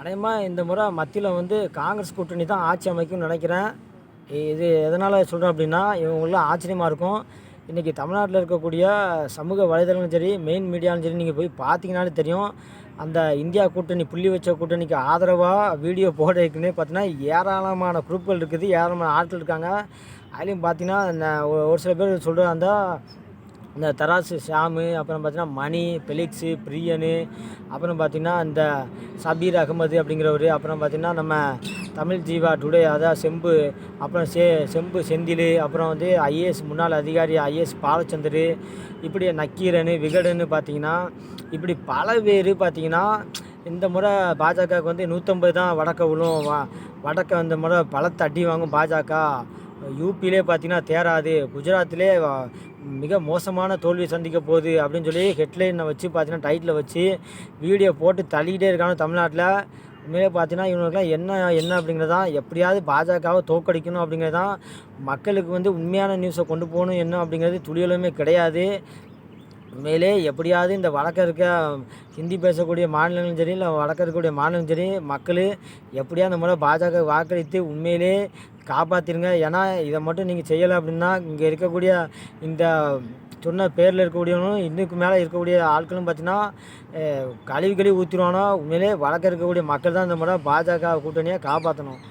அநேகமாக இந்த முறை மத்தியில் வந்து காங்கிரஸ் கூட்டணி தான் ஆட்சி அமைக்கும்னு நினைக்கிறேன். இது எதனால் சொல்கிறேன் அப்படின்னா இவங்களாம் ஆச்சரியமாக இருக்கும். இன்றைக்கி தமிழ்நாட்டில் இருக்கக்கூடிய சமூக வலைதளங்களும் சரி மெயின் மீடியாலும் சரி நீங்கள் போய் பார்த்தீங்கனாலே தெரியும். அந்த இந்தியா கூட்டணி புள்ளி வச்ச கூட்டணிக்கு ஆதரவாக வீடியோ போட இருக்குன்னு பார்த்தீங்கன்னா ஏராளமான குரூப்புகள் இருக்குது ஏராளமான ஆட்கள் இருக்காங்க. அதுலேயும் பார்த்தீங்கன்னா ஒரு சில பேர் சொல்கிற அந்த இந்த தராசு ஷாமு அப்புறம் பார்த்தீங்கன்னா மணி பெலிக்ஸு பிரியனு அப்புறம் பார்த்தீங்கன்னா இந்த சபீர் அகமது அப்படிங்கிறவர் அப்புறம் பார்த்திங்கன்னா நம்ம தமிழ் ஜீவா டுடே அதான் செம்பு அப்புறம் செ செம்பு செந்தில் அப்புறம் வந்து ஐஏஎஸ் முன்னாள் அதிகாரி ஐஏஎஸ் பாலச்சந்தர் இப்படி நக்கீரனு விகடன்னு பார்த்திங்கன்னா இப்படி பல பேர் பார்த்தீங்கன்னா இந்த முறை பாஜகவுக்கு வந்து நூற்றம்பது தான் வடக்க விழும் வ வடக்க இந்த முறை பலத்தை அடி வாங்கும் பாஜக. யூபியிலே பார்த்தீங்கன்னா தேராது. குஜராத்திலே மிக மோசமான தோல்வி சந்திக்க போகுது அப்படின்னு சொல்லி ஹெட்லைனை வச்சு பார்த்தீங்கன்னா டைட்டில் வச்சு வீடியோ போட்டு தள்ளிக்கிட்டே இருக்காங்க தமிழ்நாட்டில். உண்மையிலே பார்த்தீங்கன்னா இவங்களுக்குலாம் என்ன என்ன அப்படிங்கிறதான் எப்படியாவது பாஜகவை தோக்கடிக்கணும் அப்படிங்கிறதான் மக்களுக்கு வந்து உண்மையான நியூஸை கொண்டு போகணும் என்ன அப்படிங்கிறது துளியலுமே கிடையாது. உண்மையிலே எப்படியாவது இந்த வடக்க இருக்க ஹிந்தி பேசக்கூடிய மாநிலங்களும் சரி இல்லை வடக்க இருக்கக்கூடிய மாநிலங்களும் சரி மக்கள் எப்படியா இந்த முறை பாஜக வாக்களித்து உண்மையிலே காப்பாற்றிருங்க ஏன்னா இதை மட்டும் நீங்கள் செய்யலை அப்படின்னா இங்கே இருக்கக்கூடிய இந்த சொன்ன பேரில் இருக்கக்கூடியவனும் இன்னுக்கு மேலே இருக்கக்கூடிய ஆட்களும் பார்த்தீங்கன்னா கழிவு கழுவி ஊற்றிடுவானோ உண்மையிலே வடக்க இருக்கக்கூடிய மக்கள் தான் இந்த முறை பாஜக கூட்டணியை காப்பாற்றணும்